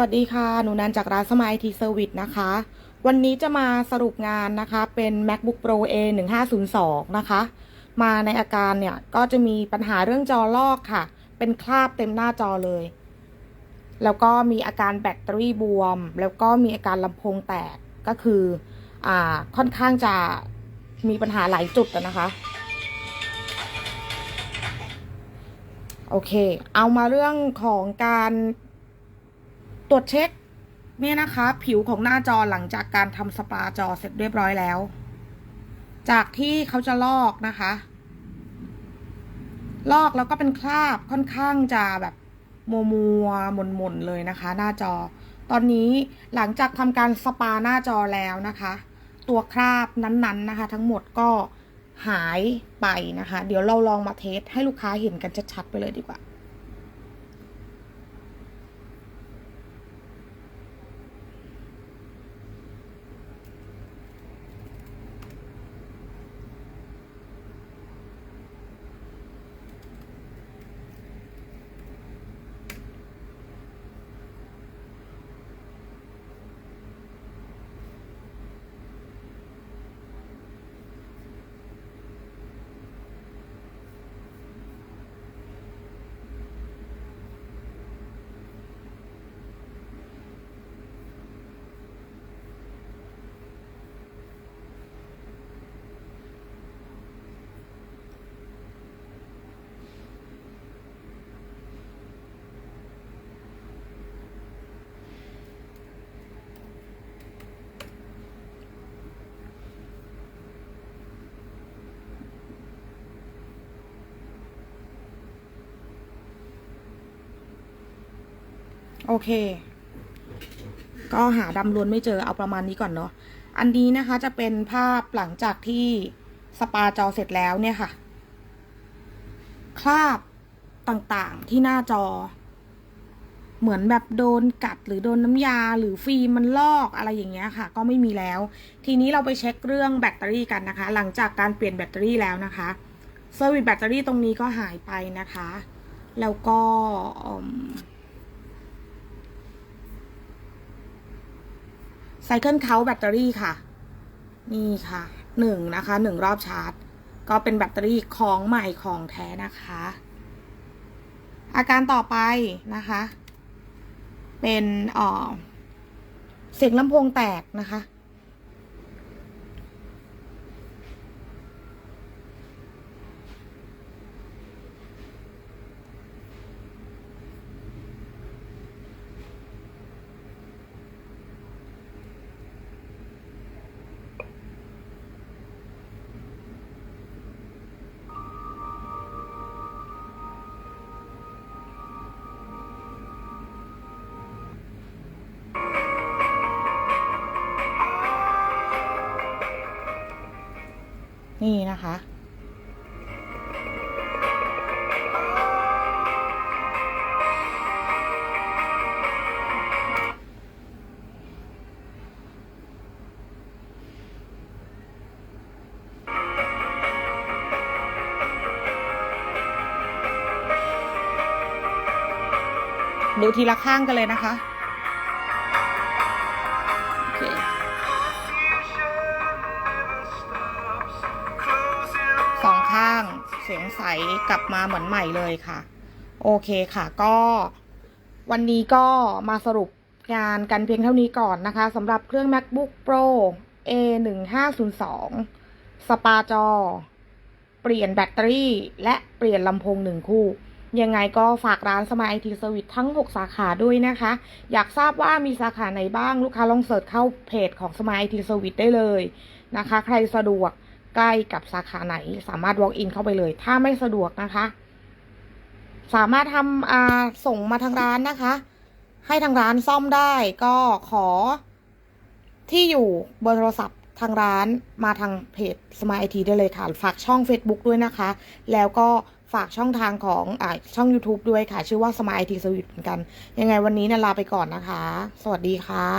วัสดีค่ะ หนูนันจากร้านสมายทีเซอร์วิสนะคะ วันนี้จะมาสรุปงานนะคะเป็น MacBook Pro A 1 5 0 2นะคะ มาในอาการเนี่ย ก็จะมีปัญหาเรื่องจอลอกค่ะ เป็นคราบเต็มหน้าจอเลย แล้วก็มีอาการแบตเตอรี่บวม แล้วก็มีอาการลำโพงแตกก็คืออ่าค่อนข้างจะมีปัญหาหลายจุดนะคะ โอเค เอามาเรื่องของการ ตรวจเช็คเนี่ยนะคะ ผิวของหน้าจอหลังจากการทำสปาจอเสร็จเรียบร้อยแล้ว จากที่เขาจะลอกนะคะ ลอกแล้วก็เป็นคราบค่อนข้างจะแบบมัวมัวๆหม่นๆเลยนะคะ หน้าจอ ตอนนี้หลังจากทำการสปาหน้าจอแล้วนะคะ ตัวคราบนั้นๆนะคะ ทั้งหมดก็หายไปนะคะ เดี๋ยวเราลองมาเทสให้ลูกค้าเห็นกันชัดๆไปเลยดีกว่า โอเค ก็หาดำล้วนไม่เจอเอาประมาณนี้ก่อนเนาะ อันนี้นะคะจะเป็นภาพหลังจากที่สปาจอเสร็จแล้วเนี่ยค่ะ คราบต่างๆที่หน้าจอ เหมือนแบบโดนกัดหรือโดนน้ำยาหรือฟิล์มมันลอกอะไรอย่างเงี้ยค่ะ ก็ไม่มีแล้ว ทีนี้เราไปเช็คเรื่องแบตเตอรี่กันนะคะ หลังจากการเปลี่ยนแบตเตอรี่แล้วนะคะเซอร์วิสแบตเตอรี่ตรงนี้ก็หายไปนะคะ แล้วก็อืม ไซเคิลเคาแบตเตอรี่ค่ะ นี่ค่ะหนึ่งนะคะหนึ่งรอบชาร์จ ก็เป็นแบตเตอรี่ของใหม่ของแท้นะคะ อาการต่อไปนะคะ เป็นเออเสียงลำโพงแตกนะคะ นี่นะคะ ดูทีละข้างกันเลยนะคะ ข้างเสียงใสกลับมาเหมือนใหม่เลยค่ะ โอเคค่ะก็วันนี้ก็มาสรุปงานกันเพียงเท่านี้ก่อนนะคะสำหรับเครื่อง MacBook Pro A 1 5 0 2สปาจอ เปลี่ยนแบตเตอรี่ และเปลี่ยนลำโพงหนึ่งคู่ ยังไงก็ฝากร้านสมายไอทีเซอร์วิสทั้ง 6 สาขาด้วยนะคะ อยากทราบว่ามีสาขาไหนบ้างลูกค้าลองเสิร์ชเข้าเพจของสมายไอทีเซอร์วิสได้เลยนะคะ ใครสะดวก ใกล้กับสาขาไหน สามารถ walk in เข้าไปเลย ถ้าไม่สะดวกนะคะ สามารถทำอ่าส่งมาทางร้านนะคะ ให้ทางร้านซ่อมได้ก็ขอที่อยู่เบอร์โทรศัพท์ทางร้านมาทางเพจ Smart IT ได้เลยค่ะ ฝากช่อง Facebook ด้วยนะคะ แล้วก็ฝากช่องทางของอ่าช่อง YouTube ด้วยค่ะ ชื่อว่า Smart IT Service เหมือนกัน ยังไงวันนี้เนะลาไปก่อนนะคะ สวัสดีค่ะ